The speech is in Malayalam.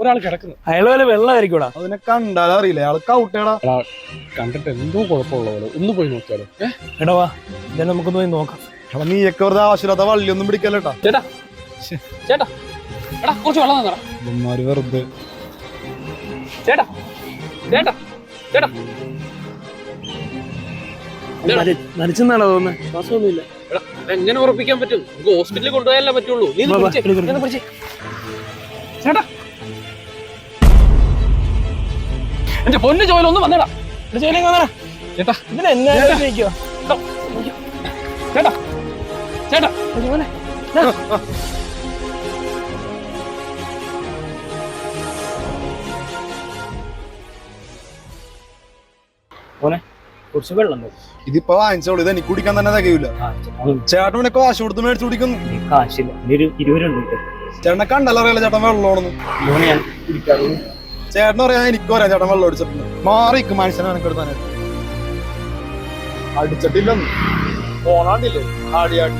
ഒരാൾ കിടക്കുന്നു. അയാൾ വല്ല വെള്ളമായിരിക്കൂടാ? അതിനെ കണ്ടാലും അറിയില്ല. ഔട്ടേടാ കണ്ടിട്ട് എന്തോ കുഴപ്പമുള്ള പോലെ. ഒന്ന് പോയി നോക്കിയാലോ? എടാ വാ ഇതാ നമുക്കൊന്ന് പോയി നോക്കാം. അപ്പൊ നീയൊക്കെ വെറുതെ ആവശ്യമില്ലാത്ത വള്ളിയൊന്നും പിടിക്കല്ലേട്ടാ ചേട്ടാ ചേട്ടാ എടാ കുറച്ച് വെള്ളം തന്നടാ. ഇവന്മാര് വെറുതെ. ചേട്ടാ ചേട്ടാ ചേട്ടാ. നനച്ചെന്നാണോ തോന്നുന്നത് ശ്വാസമൊന്നുമില്ല എടാ എങ്ങനെ ഉറപ്പിക്കാൻ പറ്റും? ഹോസ്പിറ്റലിൽ കൊണ്ടുപോയാലേ പറ്റുള്ളൂ. നീ ചേട്ടാ. എന്റെ പൊന്നു ജോലി ഒന്ന് വന്നേടാ. എന്റെ ജോലി വന്നേടാ? ചേട്ടാ ഇതിന് എന്നാ ചേട്ടാ. ചേട്ടാ. കുറച്ച് വെള്ളം. ഇതിപ്പോ വാങ്ങിച്ചോളൂ. ഇത് എനിക്ക് കുടിക്കാൻ തന്നെ തികയൂല. ആ, ചേട്ടാ, ചേട്ടൻ പിന്നെ കാശ് കൊടുത്ത് മേടിച്ചു കുടിക്കുന്നു. കാശില്ല. ഒരു ഇരുപത് രൂപ ചേട്ടനെ കണ്ടല്ലോ അറിയാലോ ചേട്ടൻ വെള്ളമാണെന്ന്. ഓടുന്നു ചേട്ടൻ അറിയാൻ എനിക്കും അറിയാം ചേട്ടൻ വെള്ളം അടിച്ചിട്ടുണ്ട്. മാറിക്ക് മനുഷ്യനെ എനിക്ക് എടുത്താനായിട്ട്. അടിച്ചിട്ടില്ലെന്ന്. പോണാണ്ടില്ലേ? ആടി ആടി.